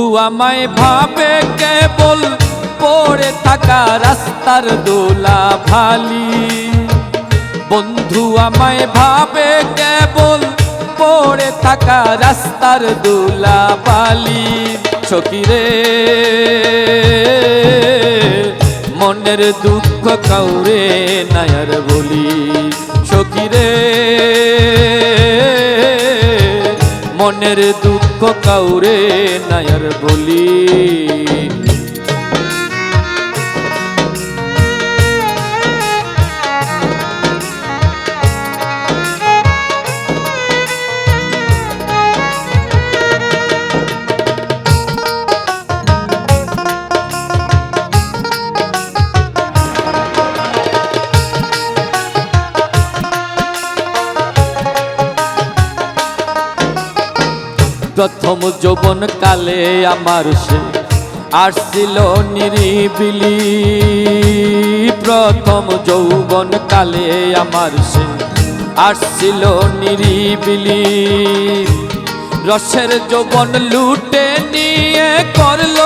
আমায় ভাবে কেবল, পড়ে থাকা রাস্তার দোলা ভালি। বন্ধু আমায় ভাবে কেবল, পড়ে থাকা রাস্তার দোলা বালি সকিরে মনের দুঃখ কাউরে নায়ার বলি। সকিরে মনের দুঃখ কাউরে নায়ার বলি। প্রথম যৌবন কালে আমার সে আসছিল নিরিবিলি। প্রথম যৌবন কালে আমার সে আসছিল নিরিবিলি। রসের যৌবন লুটে নিয়ে করল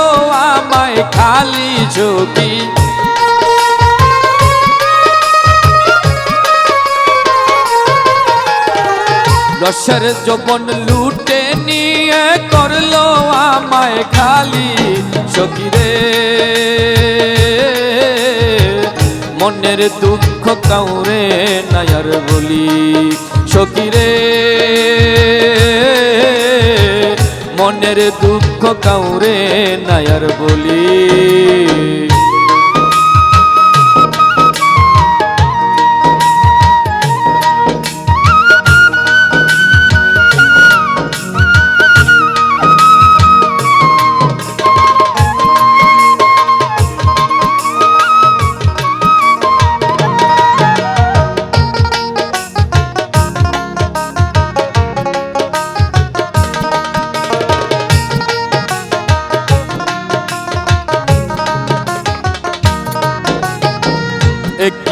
আমায় খালি যোগী রসের যৌবন লুটে নিয়ে করল আমায় খালি সকিরে মনের দুঃখ কাউরে নায়ার বলি সকিরে মনের দুঃখ কাউরে নায়ার বলি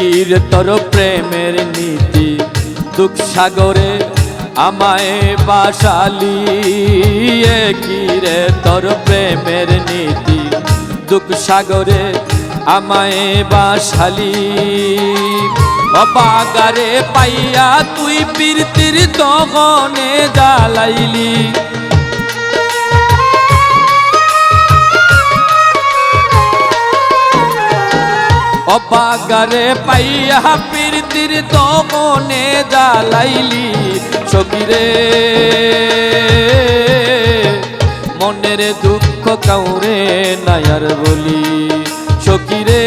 একির তোর প্রেমের নীতি, দুঃখ সাগরে আমায় বাসালি। একিরে তোর প্রেমের নীতি, দুঃখ সাগরে আমায় বাসালি। অপাগারে পাইয়া তুই পীরতির দগনে জ্বালাইলি। অপাগারে পাইয়া পীরতির দমনে জ্বালাইলি সকিরে মনের দুঃখ কাউরে নায়ার বলি সকিরে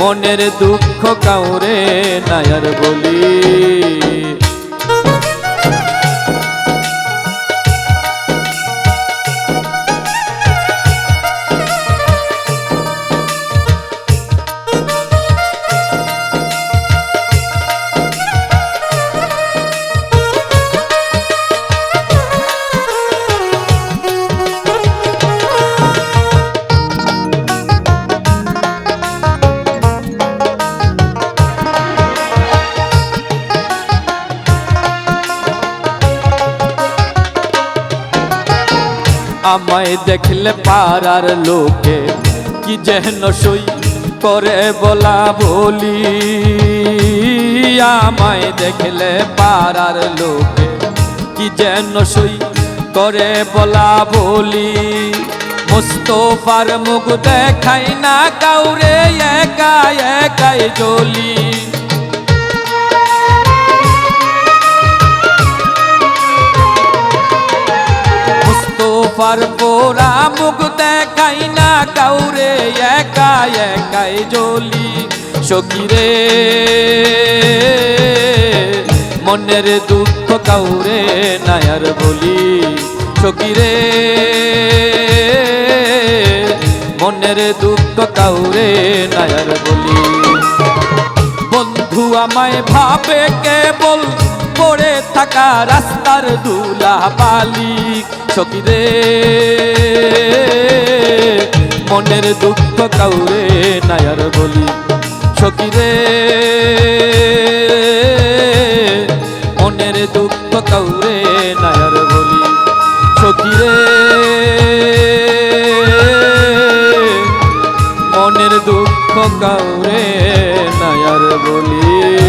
মনের দুঃখ কাউরে নায়ার বলি আমায় দেখলে পাড়ার লোকে, কি যেন সই করে বলা বলি। আমায় দেখলে পাড়ার লোকে, কি যেন সই করে বলা বলি। মুস্তফার মুখ দেখাই না কাউরে একা একাই জলি একাই জলি সকিরে মনের দুঃখ কাউরে নায়ার বলি সকিরে মনের দুঃখ কাউরে নায়ার বলি। বন্ধু আমায় ভাবে কেবল, পড়ে থাকা রাস্তার দুলা বালি সকিরে মনের দুঃখ কাউরে নায়ার বলি। সকিরে মনের দুঃখ কাউরে নায়ার বলি। সকিরে মনের দুঃখ কাউরে নায়ার বলি।